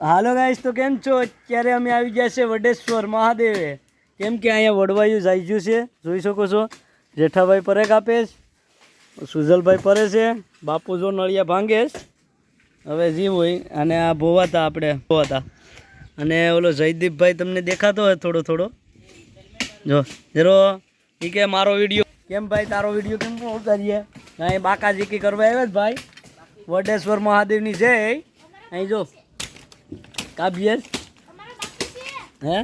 હાલો ગાઈશ તો કેમ છો? અત્યારે અમે આવી ગયા છે વડેશ્વર મહાદેવે. કેમ કે અહીંયા વડવાયું જાઈજ્યું છે, જોઈ શકો છો. જેઠાભાઈ પરેખ આપે છે, સુજલભાઈ પરે છે, બાપુ જો નળિયા ભાંગે હવે જીવ હોય, અને આ ભોવાતા આપણે, ભોવાતા. અને ઓલો જયદીપભાઈ તમને દેખાતો હોય થોડો થોડો. જો જરો એ કે મારો વીડિયો. કેમ ભાઈ, તારો વીડિયો કેમ ઉતારીએ? અહીં બાકાજીકી કરવા આવ્યા જ ભાઈ. વડેશ્વર મહાદેવની જય. અહીં જો. કાબ્યસ હે?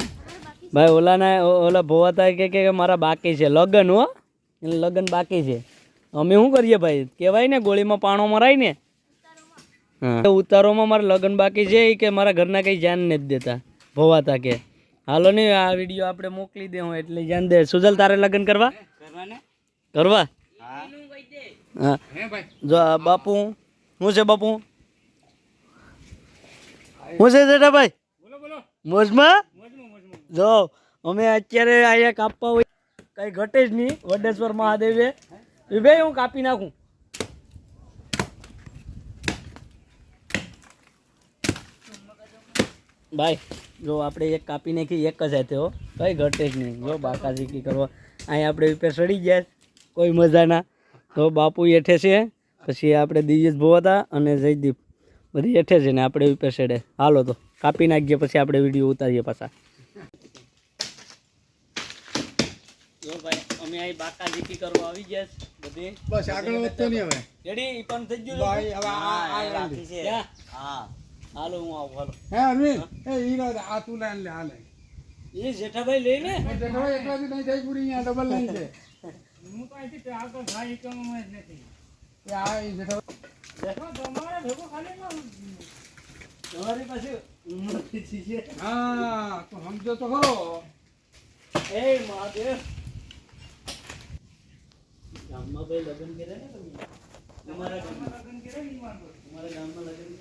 ભાઈ ઓલાના ઓલા ભોવાતા કે કે મારા બાકી છે. લગ્ન હો. એટલે લગ્ન બાકી છે. અમે શું કરીએ ભાઈ? કહેવાય ને ગોળીમાં પાણો મરાય ને. હા. ઉતારોમાં મારા લગ્ન બાકી છે એ કે મારા ઘરના કંઈ ધ્યાન નથી દેતા. ભોવાતા કે. હાલો ને આ વીડિયો આપણે મોકલી દે હું એટલે જાન દે. સુજલ તારે લગ્ન કરવા? કરવા? હા. જો બાપુ શું છે બાપુ? શું છે જેઠાભાઈ મોજમાં? જો અમે અત્યારે અહીંયા કાપવા હોય. કઈ ઘટે જ નહીં વડેશ્વર મહાદેવે. વિભાઈ હું કાપી નાખું. ભાઈ જો આપણે એક કાપી નાખી એક જ હો. કઈ ઘટે જ નહીં. જો બાકાજીકી કરવા. અહીંયા આપણે ઉપર સડી ગયા. કોઈ મજા ના તો બાપુ હેઠે છે. પછી આપણે દિયેશ ભોવાતા અને જયદીપ. બધી હેઠે છે ને આપણે ઉપર હાલો તો કાપી નાખીએ પછી આપણે વીડિયો ઉતારીએ પાછા. જો ભાઈ અમે અહીં બાકાજીકી કરવા આવી ગયા છે બધી. બસ આગળ વધતો નહીં હવે. રેડી? ઈ પણ થઈ ગયું ભાઈ હવે આ આ લાંબી. ક્યાં? હાલો હું આવું હાલો. હે અરવિંદ? એ હીરો આ તું લાઈન લે આ એ જેઠાભાઈ લઈ ને નહીં થઈ પૂરી અહીંયા ડબલ લાઈન છે. ઉંમર કેટલી છે હા, તો સમજો તો ખરો એ મહાદેવ ગામમાં ભાઈ લગ્ન કર્યા ને તમે? તમારા ગામમાં લગ્ન કર્યા તમારા ગામમાં લગ્ન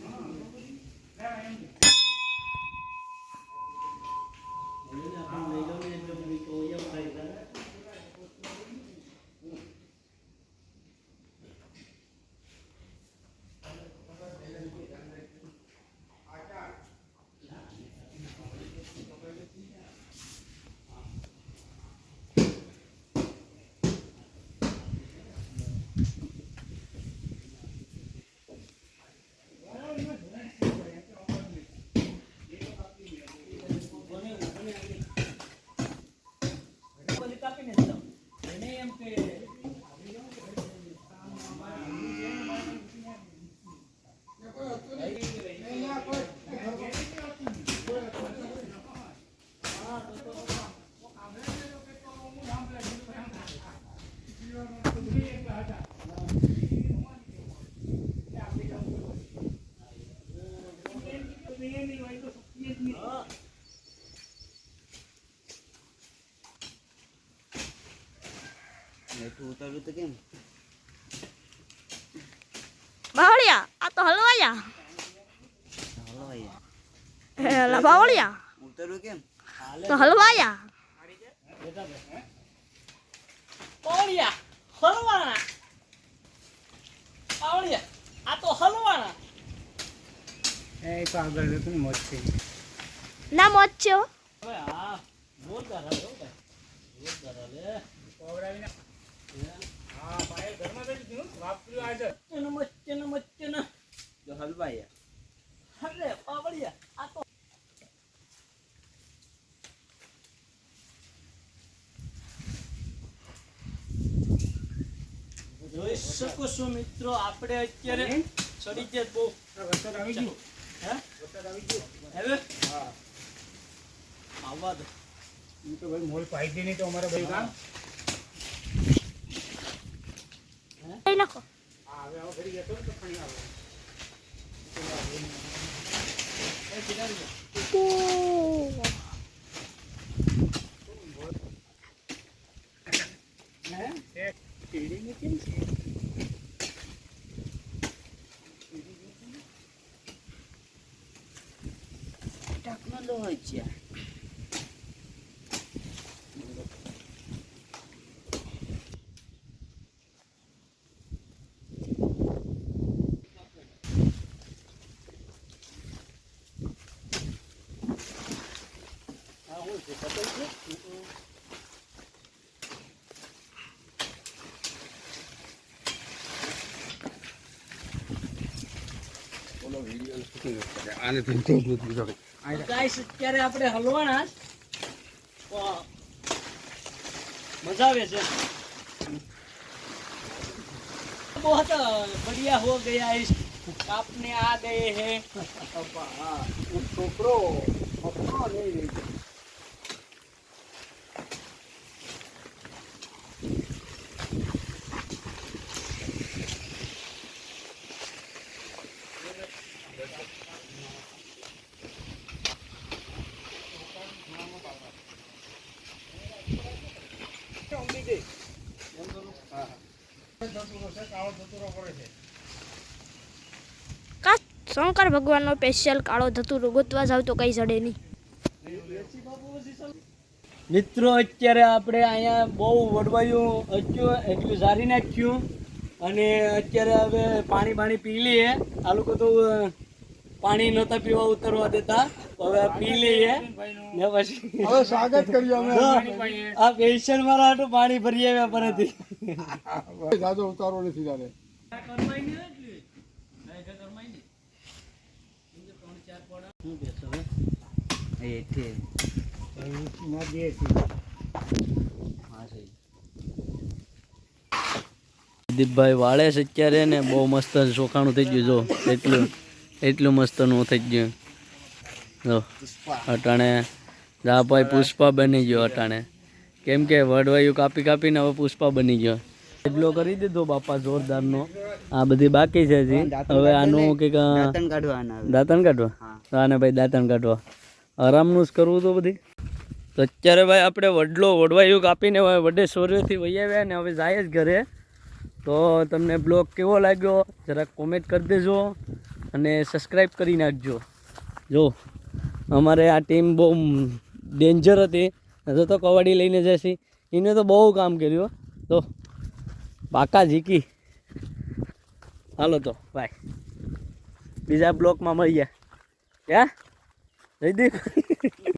કરે બાવળિયા આ તો હલવાયા. એલા બાવળિયા. તો હલવાયા. હલવાના. આ તો હલવાના. એ તો આગળ જતું મોજ થઈ. ના મોજ છે હો. હવે નમસ્તે મચ્ચન મચ્ચન જો હલવાયા અરે પાવડિયા આ તો જોઈ શકો છો મિત્રો આપણે અત્યારે ચડી જાય બહુ આવી ગયું હે વરસાદ આવી ગયો હવે આવવા દો હું તો ભાઈ મોલ પાઈ નહીં તો અમારે ભાઈ કામ. લઈ નાખો. હા હવે આવો ફરી જતો ને તો ખાઈ આવો ઓહ. ઢાંકણા લો હોય છે છે પટેલ છે આને તો તો દૂધ જો ગાઈસ અત્યારે આપણે હલવાના જ. તો મજા આવે છે बहुत बढ़िया हो गया इस आपने आ गए हैं છોકરો શંકર ભગવાનનો સ્પેશિયલ કાળો ધતુરો ગોતવા જાવ તો કઈ જડે નહીં. મિત્રો, અત્યારે આપણે અહીંયા બહુ વડવાયું અચ્યું એટલું સારી નાખ્યું અને અત્યારે હવે પાણી પાણી પી લઈએ. આ લોકો તો પાણી નહોતા પીવા ઉતરવા દેતા. હવે પી લઈએ. ને પછી હવે સ્વાગત કરીએ અમે. આ પેશન મારા હાટું પાણી ભરી આવ્યા પરથી. જાજો ઉતારો નથી તારે. દીપભાઈ વાળે છે અત્યારે ને બહુ મસ્ત ચોખાણું થઈ ગયું જો. એટલું એટલું મસ્તનું થઈ ગયું. જો અટાણે રાભાઈ પુષ્પા બની ગયો અટાણે. કેમ કે વડવાયું કાપી કાપીને હવે પુષ્પા બની ગયો. એટલો કરી દીધો બાપા જોરદારનો. આ બધી બાકી છે હજી. હવે આનું કંઈક દાંતણ કાઢવા? આને ભાઈ દાંતણ કાઢવા. આરામનું જ કરવું તો બધી. તો અત્યારે ભાઈ આપણે વડલો વડવાયું કાપીને હવે વડે સોર્યોથી વહી આવ્યા ને હવે જાય જ ઘરે. તો તમને બ્લોગ કેવો લાગ્યો? જરાક કોમેન્ટ કરી દેજો અને સબસ્ક્રાઈબ કરી નાખજો. જો. અમારે આ ટીમ બહુ ડેન્જર હતી. હજુ તો કબડ્ડી લઈને જશે. એને તો બહુ કામ કર્યું તો પાકા જીકી. હાલો તો ભાઈ બીજા બ્લોકમાં મળીએ. ક્યાં? જયદીપ.